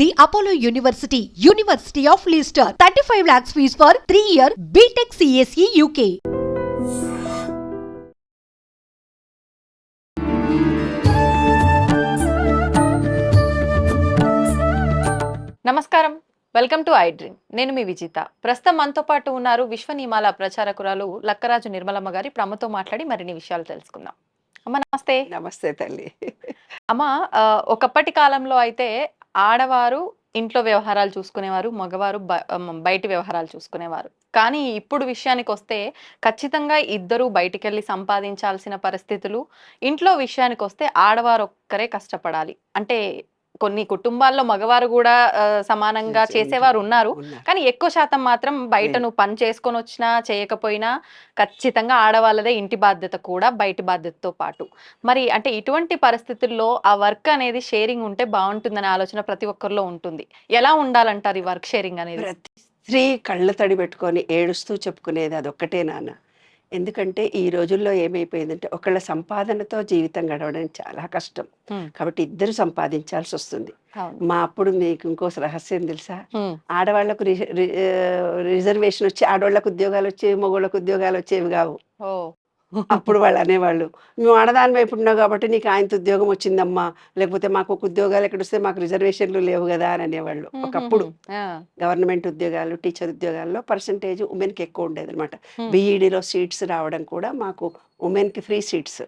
The Apollo University, University of Leicester. 35 lakhs fees for 3 year BTech CSE UK. నమస్కారం. Welcome to I dream నేను మీ విజిత. ప్రస్తుతం మనతో పాటు ఉన్నారు విశ్వ నియమాల ప్రచారకురాలు లక్కరాజు నిర్మలమ్మ గారి. ప్రమ్మతో మాట్లాడి మరిన్ని విషయాలు తెలుసుకుందాం. అమ్మ నమస్తే. నమస్తే తల్లి. అమ్మ ఒకప్పటి కాలంలో అయితే ఆడవారు ఇంట్లో వ్యవహారాలు చూసుకునేవారు మగవారు బ- బయటి వ్యవహారాలు చూసుకునేవారు. కానీ ఇప్పుడు విషయానికి వస్తే ఖచ్చితంగా ఇద్దరు బయటికెళ్ళి సంపాదించాల్సిన పరిస్థితులు ఇంట్లో విషయానికి వస్తే ఆడవారు ఒక్కరే కష్టపడాలి. అంటే కొన్ని కుటుంబాల్లో మగవారు కూడా సమానంగా చేసే చేసేవారు ఉన్నారు. కానీ ఎక్కువ శాతం మాత్రం బయట. నువ్వు పని చేసుకొని వచ్చినా చేయకపోయినా ఖచ్చితంగా ఆడవాళ్ళదే ఇంటి బాధ్యత కూడా బయటి బాధ్యతతో పాటు. మరి అంటే ఇటువంటి పరిస్థితుల్లో ఆ వర్క్ అనేది షేరింగ్ ఉంటే బాగుంటుందనే ఆలోచన ప్రతి ఒక్కరిలో ఉంటుంది. ఎలా ఉండాలంటారు ఈ వర్క్ షేరింగ్ అనేది? ప్రతి స్త్రీ కళ్ళ తడి పెట్టుకొని ఏడుస్తూ చెప్పుకునేది అదొక్కటే నాన్న. ఎందుకంటే ఈ రోజుల్లో ఏమైపోయిందంటే ఒకళ్ళ సంపాదనతో జీవితం గడవడం చాలా కష్టం. కాబట్టి ఇద్దరు సంపాదించాల్సి వస్తుంది. మా అప్పుడు మీకు ఇంకో రహస్యం తెలుసా? ఆడవాళ్ళకు రిజర్వేషన్ వచ్చి ఆడవాళ్ళకు ఉద్యోగాలు వచ్చేవి మగవాళ్ళకు ఉద్యోగాలు వచ్చేవి కావు. అప్పుడు వాళ్ళు అనేవాళ్ళు నువ్వు ఆడదాని వైపు ఉన్నావు కాబట్టి నీకు ఆయనతో ఉద్యోగం వచ్చిందమ్మా లేకపోతే మాకు ఒక ఉద్యోగాలు ఎక్కడ వస్తే మాకు రిజర్వేషన్లు లేవు కదా అని అనేవాళ్ళు. ఒకప్పుడు గవర్నమెంట్ ఉద్యోగాలు టీచర్ ఉద్యోగాల్లో పర్సంటేజ్ ఉమెన్కి ఎక్కువ ఉండేది అనమాట. బీఈడీలో సీట్స్ రావడం కూడా మాకు ఉమెన్కి ఫ్రీ సీట్స్.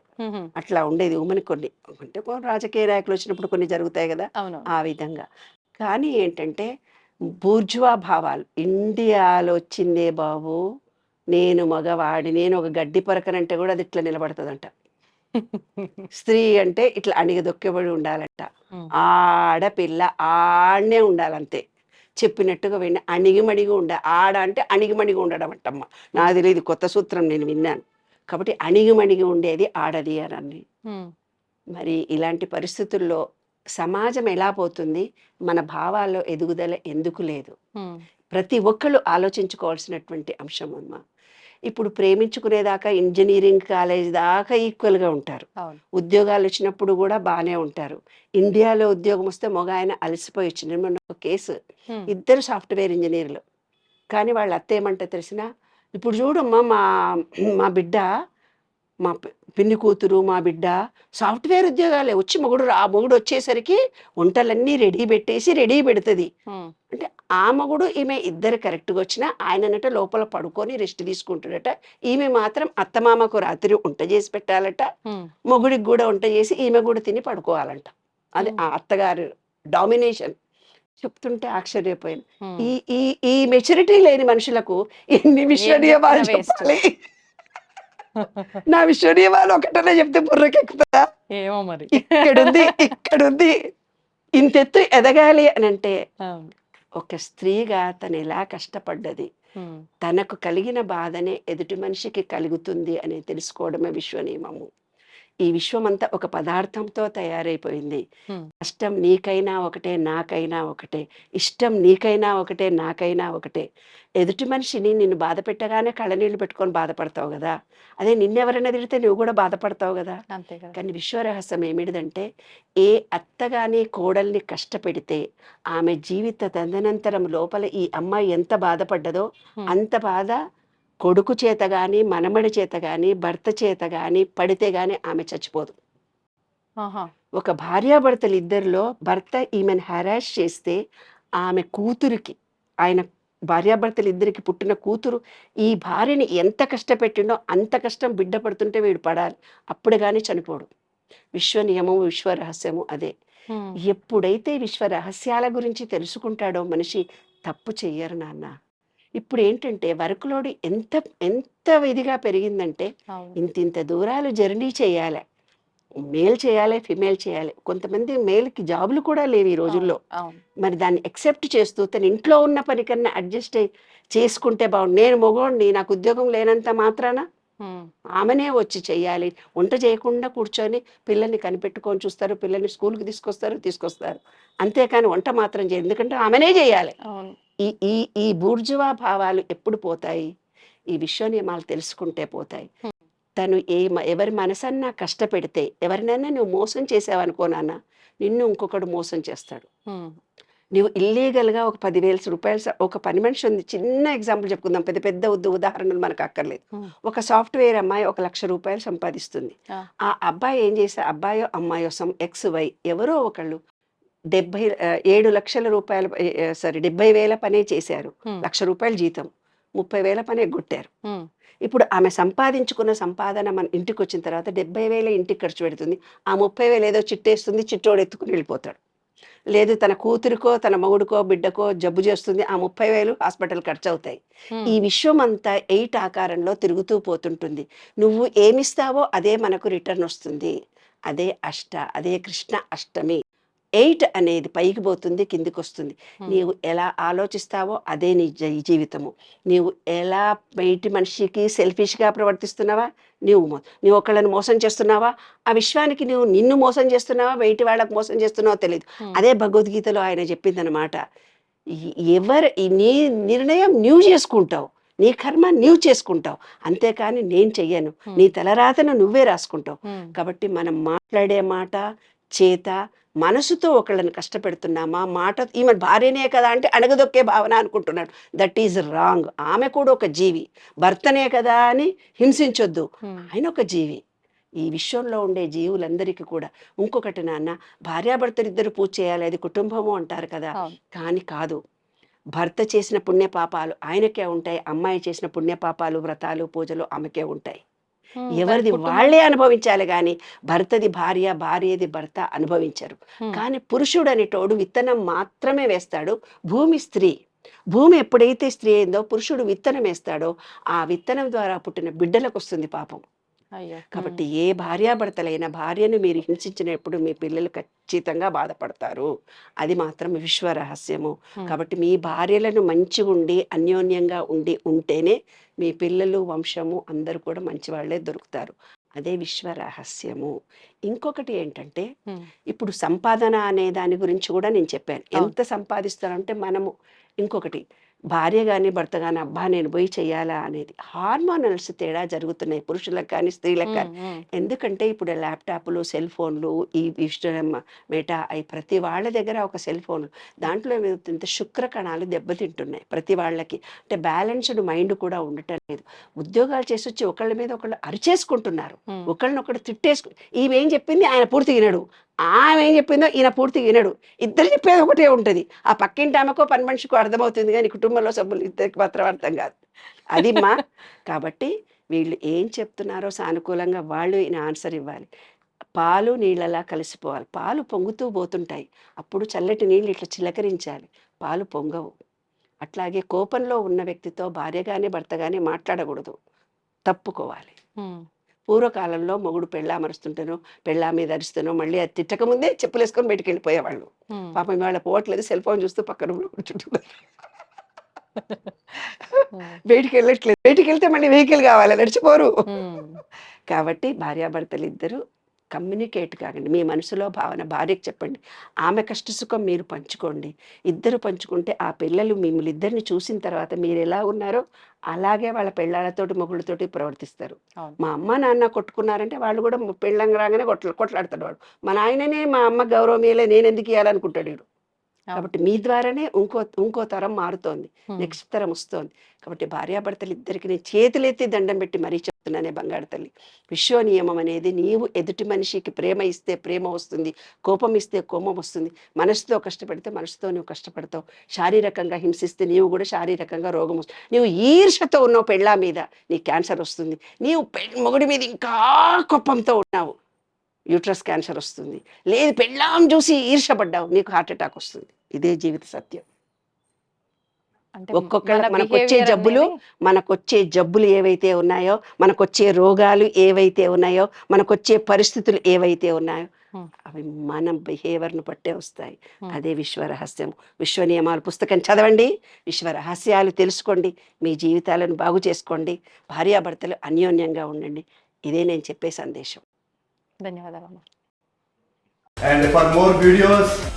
అట్లా ఉండేది ఉమెన్ కొన్ని అంటే రాజకీయ నాయకులు వచ్చినప్పుడు కొన్ని జరుగుతాయి కదా ఆ విధంగా. కానీ ఏంటంటే బూర్జువా భావాలు ఇండియాలో వచ్చిందే బాబు నేను మగవాడి నేను ఒక గడ్డి పరకనంటే కూడా అది ఇట్లా నిలబడుతుందంట. స్త్రీ అంటే ఇట్లా అణిగదొక్కబడి ఉండాలంట. ఆడపిల్ల ఆడనే ఉండాలంతే. చెప్పినట్టుగా విన్న అణిగిమణిగి ఉండ ఆడ అంటే అణిగిమణిగి ఉండడం అంటమ్మ నాకు తెలియదు కొత్త సూత్రం నేను విన్నాను. కాబట్టి అణిగిమణిగి ఉండేది ఆడది అని మరి ఇలాంటి పరిస్థితుల్లో సమాజం ఎలా పోతుంది? మన భావాల్లో ఎదుగుదల ఎందుకు లేదు? ప్రతి ఒక్కళ్ళు ఆలోచించుకోవాల్సినటువంటి అంశం అమ్మ. ఇప్పుడు ప్రేమించుకునేదాకా ఇంజనీరింగ్ కాలేజ్ దాకా ఈక్వల్గా ఉంటారు. ఉద్యోగాలు వచ్చినప్పుడు కూడా బాగానే ఉంటారు. ఇండియాలో ఉద్యోగం వస్తే మగ ఆయన అలసిపోయి వచ్చింది మొన్న ఒక కేసు. ఇద్దరు సాఫ్ట్వేర్ ఇంజనీర్లు. కానీ వాళ్ళ అత్త ఏమంటే తెలిసిన ఇప్పుడు చూడమ్మా మా మా బిడ్డ మా పిన్ని కూతురు మా బిడ్డ సాఫ్ట్వేర్ ఉద్యోగాలే. వచ్చి మొగుడు ఆ మొగుడు వచ్చేసరికి వంటలన్నీ రెడీ పెట్టేసి రెడీ పెడుతుంది. అంటే ఆ మగుడు ఈమె ఇద్దరు కరెక్ట్గా వచ్చినా ఆయననట లోపల పడుకొని రెస్ట్ తీసుకుంటాడట. ఈమె మాత్రం అత్తమామకు రాత్రి వంట చేసి పెట్టాలట. మొగుడికి కూడా వంట చేసి ఈమె కూడా తిని పడుకోవాలంట. అది ఆ అత్తగారు డామినేషన్ చెప్తుంటే ఆశ్చర్యపోయాను. ఉమ్. ఈ ఈ ఈ మెచ్యూరిటీ లేని మనుషులకు ఎన్ని waste. చెప్పాలి? నా విశ్వనీయమాలు ఒకటనే చెప్తే బుర్రకెక్కుతుందా? ఏమో మరి. ఇక్కడుంది ఇక్కడుంది. ఇంతెత్తు ఎదగాలి అని అంటే ఒక స్త్రీగా తను ఎలా కష్టపడ్డది? తనకు కలిగిన బాధనే ఎదుటి మనిషికి కలుగుతుంది అని తెలుసుకోవడమే విశ్వనియమము. ఈ విశ్వమంతా ఒక పదార్థంతో తయారైపోయింది. కష్టం నీకైనా ఒకటే నాకైనా ఒకటే. ఇష్టం నీకైనా ఒకటే నాకైనా ఒకటే. ఎదుటి మనిషిని నిన్ను బాధ పెట్టగానే కళ్ళనీళ్ళు పెట్టుకొని బాధపడతావు కదా. అదే నిన్నెవరైనా తిడితే నువ్వు కూడా బాధపడతావు కదా. కానీ విశ్వరహస్యం ఏమిటిదంటే ఏ అత్త గాని కోడల్ని కష్టపెడితే ఆమె జీవిత తదనంతరం లోపల ఈ అమ్మాయి ఎంత బాధపడ్డదో. అంత బాధ కొడుకు చేత గాని మనమడి చేత గాని భర్త చేత గాని పడితే గాని ఆమె చచ్చిపోదు. ఒక భార్యాభర్తలు ఇద్దరిలో భర్త ఈమెను హెరాస్ చేస్తే ఆమె కూతురికి ఆయన భార్యాభర్తలు ఇద్దరికి పుట్టిన కూతురు ఈ భార్యని ఎంత కష్టపెట్టిండో అంత కష్టం బిడ్డ పడుతుంటే వీడు పడాలి. అప్పుడు కానీ చనిపోడు. విశ్వ నియమము విశ్వ రహస్యము అదే. ఎప్పుడైతే విశ్వ రహస్యాల గురించి తెలుసుకుంటాడో మనిషి తప్పు చెయ్యరు నాన్న. ఇప్పుడు ఏంటంటే వర్క్ లోడ్ ఎంత ఎంత ఇదిగా పెరిగిందంటే ఇంత ఇంత దూరాలు జర్నీ చేయాలి. మేల్ చేయాలి ఫిమేల్ చేయాలి. కొంతమంది మేల్కి జాబులు కూడా లేవు ఈ రోజుల్లో. మరి దాన్ని ఎక్సెప్ట్ చేస్తూ తన ఇంట్లో ఉన్న పని కన్నా అడ్జస్ట్ చేసుకుంటే బాగుండు. నేను మొగోడిని నాకు ఉద్యోగం లేనంత మాత్రాన ఆమెనే వచ్చి చెయ్యాలి వంట చేయకుండా కూర్చొని పిల్లల్ని కనిపెట్టుకొని చూస్తారు పిల్లల్ని స్కూల్కి తీసుకొస్తారు తీసుకొస్తారు. అంతేకాని వంట మాత్రం చేయదు ఎందుకంటే ఆమెనే చేయాలి. ఈ ఈ ఈ బూర్జువా భావాలు ఎప్పుడు పోతాయి? ఈ విశ్వ నియమాలు తెలుసుకుంటే పోతాయి. తను ఏ ఎవరి మనసన్నా కష్టపెడితే ఎవరినైనా నువ్వు మోసం చేసావనుకో నాన్న నిన్ను ఇంకొకడు మోసం చేస్తాడు. నువ్వు ఇల్లీగల్గా ఒక పదివేల రూపాయలు ఒక పని మనిషి ఉంది చిన్న ఎగ్జాంపుల్ చెప్పుకుందాం పెద్ద పెద్ద ఉద్ద ఉదాహరణలు మనకు అక్కర్లేదు. ఒక సాఫ్ట్వేర్ అమ్మాయి ఒక లక్ష రూపాయలు సంపాదిస్తుంది. ఆ. ఆ అబ్బాయి ఏం చేస్తే అబ్బాయో అమ్మాయో సమ్ ఎక్స్ వై ఎవరో ఒకళ్ళు డెబ్బై ఏడు లక్షల రూపాయల సారీ డెబ్బై వేల పనే చేశారు. లక్ష రూపాయల జీతం. ముప్పై వేల పని ఎగ్గొట్టారు ఉమ్, ఇప్పుడు ఆమె సంపాదించుకున్న సంపాదన మన ఇంటికి వచ్చిన తర్వాత డెబ్బై వేల ఇంటికి ఖర్చు పెడుతుంది. ఆ ముప్పై వేలు ఏదో చిట్టేస్తుంది చిట్టోడు ఎత్తుకుని వెళ్ళిపోతాడు. లేదు తన కూతురికో తన మొగుడికో బిడ్డకో జబ్బు చేస్తుంది ఆ ముప్పై వేలు హాస్పిటల్ ఖర్చు అవుతాయి ఈ విశ్వం అంతా ఎయిట్ ఆకారంలో తిరుగుతూ పోతుంటుంది. నువ్వు ఏమిస్తావో అదే మనకు రిటర్న్ వస్తుంది. అదే అష్ట అదే కృష్ణ అష్టమి. ఎయిట్ అనేది పైకి పోతుంది కిందికి వస్తుంది. నీవు ఎలా ఆలోచిస్తావో అదే నీ జీవితము. నీవు ఎలా బయటి మనిషికి సెల్ఫిష్గా ప్రవర్తిస్తున్నావా? నీవు మో- నీవు ఒకళ్ళని మోసం చేస్తున్నావా? ఆ విశ్వానికి నువ్వు నిన్ను మోసం చేస్తున్నావా? బయటి వాళ్ళకు మోసం చేస్తున్నావో తెలియదు అదే భగవద్గీతలో ఆయన చెప్పిందనమాట ఎవరు నీ నిర్ణయం నీవు చేసుకుంటావు. నీ కర్మ నీవు చేసుకుంటావు. అంతేకాని నేను చెయ్యను. నీ తలరాతను నువ్వే రాసుకుంటావు. కాబట్టి మనం మాట్లాడే మాట చేత మనసుతో ఒకళ్ళని కష్టపెడుతున్నామా? మాట ఈమె భార్యనే కదా అంటే అణగదొక్కే భావన అనుకుంటున్నాడు. దట్ ఈజ్ రాంగ్ ఆమె కూడా ఒక జీవి. భర్తనే కదా అని హింసించొద్దు. ఆయన ఒక జీవి. ఈ విశ్వంలో ఉండే జీవులందరికీ కూడా. ఇంకొకటి నాన్న భార్యాభర్తలు ఇద్దరు పూజ చేయాలి. అది కుటుంబము అంటారు కదా. కానీ కాదు. భర్త చేసిన పుణ్యపాపాలు ఆయనకే ఉంటాయి. అమ్మాయి చేసిన పుణ్యపాపాలు వ్రతాలు పూజలు ఆమెకే ఉంటాయి. ఎవరిది వాళ్ళే అనుభవించాలి కానీ భర్తది భార్య భార్యది భర్త అనుభవించరు. కానీ పురుషుడు అనేటోడు విత్తనం మాత్రమే వేస్తాడు. భూమి స్త్రీ. భూమి ఎప్పుడైతే స్త్రీ అయిందో పురుషుడు విత్తనం వేస్తాడో ఆ విత్తనం ద్వారా పుట్టిన బిడ్డలకు వస్తుంది పాపం. కాబట్టి ఏ భార్యాభర్తలైన భార్యను మీరు హింసించినప్పుడు మీ పిల్లలు ఖచ్చితంగా బాధపడతారు. అది మాత్రం విశ్వ రహస్యము. కాబట్టి మీ భార్యలను మంచిగా ఉండి అన్యోన్యంగా ఉండి ఉంటేనే మీ పిల్లలు వంశము అందరూ కూడా మంచి వాళ్ళే దొరుకుతారు. అదే విశ్వ రహస్యము. ఇంకొకటి ఏంటంటే ఇప్పుడు సంపాదన అనే దాని గురించి కూడా నేను చెప్పాను. ఎంత సంపాదిస్తారంటే మనము ఇంకొకటి భార్య కానీ భర్త కానీ అబ్బా! నేను పోయి చెయ్యాలా అనేది హార్మోనల్స్ తేడా జరుగుతున్నాయి పురుషులకు కానీ స్త్రీలకు కానీ. ఎందుకంటే ఇప్పుడు ల్యాప్టాప్లు సెల్ ఫోన్లు ఈ మెటా అవి ప్రతి వాళ్ళ దగ్గర ఒక సెల్ ఫోన్లు దాంట్లో ఏమవుతుందంటే శుక్ర కణాలు దెబ్బతింటున్నాయి ప్రతి వాళ్ళకి. అంటే బ్యాలెన్స్డ్ మైండ్ కూడా ఉండటం లేదు. ఉద్యోగాలు చేసి వచ్చి ఒకళ్ళ మీద ఒకళ్ళు అరిచేసుకుంటున్నారు. ఒకళ్ళనొకడు తిట్టేసుకు ఈమె ఏం చెప్పింది? ఆయన పూర్తి వినడు. ఆమె ఏం చెప్పిందో ఈయన పూర్తి వినడు. ఇద్దరు చెప్పేది ఒకటే ఉంటుంది. ఆ పక్కింటి ఆమెకో పని మనిషికో అర్థమవుతుంది కానీ కుటుంబంలో సభ్యులు ఇద్దరికి మాత్రం అర్థం కాదు. అది మా. కాబట్టి వీళ్ళు ఏం చెప్తున్నారో సానుకూలంగా వాళ్ళు ఈయన ఆన్సర్ ఇవ్వాలి. పాలు నీళ్ళలా కలిసిపోవాలి. పాలు పొంగుతూ పోతుంటాయి. అప్పుడు చల్లటి నీళ్ళు ఇట్లా చిలకరించాలి. పాలు పొంగవు. అట్లాగే కోపంలో ఉన్న వ్యక్తితో భార్య కానీ భర్త కానీ మాట్లాడకూడదు. తప్పుకోవాలి. పూర్వకాలంలో మొగుడు పెళ్ళామరుస్తుంటానో పెళ్ళా మీద అరుస్తానో మళ్ళీ అది తిట్టక ముందే చెప్పులు వేసుకొని బయటికి వెళ్ళిపోయేవాళ్ళు పాపం ఇవాళ పోవట్లేదు సెల్ ఫోన్ చూస్తూ పక్క రూమ్లో కూర్చుంటున్నారు. బయటికి వెళ్ళట్లేదు బయటికి వెళ్తే మళ్ళీ వెహికల్ కావాలి నడిచిపోరు. కాబట్టి భార్యాభర్తలు ఇద్దరు కమ్యూనికేట్ కాకండి. మీ మనసులో భావన భార్యకి చెప్పండి. ఆమె కష్ట సుఖం మీరు పంచుకోండి. ఇద్దరు పంచుకుంటే ఆ పిల్లలు మిమ్మల్ని ఇద్దరిని చూసిన తర్వాత మీరు ఎలా ఉన్నారో అలాగే వాళ్ళ పెళ్ళాలతోటి మొగుళ్ళతోటి ప్రవర్తిస్తారు. మా అమ్మ నాన్న కొట్టుకున్నారంటే వాళ్ళు కూడా పెళ్ళంగా రాగానే కొట్ల కొట్లాడతాడు వాడు మా నాయననే మా అమ్మ గౌరవం ఇయ్యలే నేను ఎందుకు ఇవ్వాలనుకుంటాడు వీడు. కాబట్టి మీ ద్వారానే ఇంకో ఇంకో తరం మారుతోంది. నెక్స్ట్ తరం వస్తోంది. కాబట్టి భార్యాభర్తలు ఇద్దరికి నేను చేతులెత్తి దండం పెట్టి మరీ చెప్తున్నానే బంగారు తల్లి. విశ్వ నియమం అనేది నీవు ఎదుటి మనిషికి ప్రేమ ఇస్తే ప్రేమ వస్తుంది కోపం ఇస్తే కోపం వస్తుంది. మనసుతో కష్టపడితే మనసుతో నువ్వు కష్టపడతావు. శారీరకంగా హింసిస్తే నీవు కూడా శారీరకంగా రోగం వస్తుంది. నీవు ఈర్షతో ఉన్నావు పెళ్ళా మీద నీ క్యాన్సర్ వస్తుంది. నీవు మొగుడి మీద ఇంకా కోపంతో ఉన్నావు యూట్రస్ క్యాన్సర్ వస్తుంది. లేదు పెళ్ళాం చూసి ఈర్షపడ్డావు నీకు హార్ట్ అటాక్ వస్తుంది. ఇదే జీవిత సత్యం. ఒక్కొక్కళ్ళ మన మనకు వచ్చే జబ్బులు అనేది- మనకొచ్చే జబ్బులు ఏవైతే ఉన్నాయో మనకొచ్చే రోగాలు ఏవైతే ఉన్నాయో మనకొచ్చే పరిస్థితులు ఏవైతే ఉన్నాయో. అవి మన బిహేవియర్ను పట్టే వస్తాయి. అదే విశ్వ రహస్యం. విశ్వ నియమాలు పుస్తకం చదవండి విశ్వ రహస్యాలు తెలుసుకోండి మీ జీవితాలను బాగు చేసుకోండి భార్యాభర్తలు అన్యోన్యంగా ఉండండి. ఇదే నేను చెప్పే సందేశం. ధన్యవాదాలు And for more videos,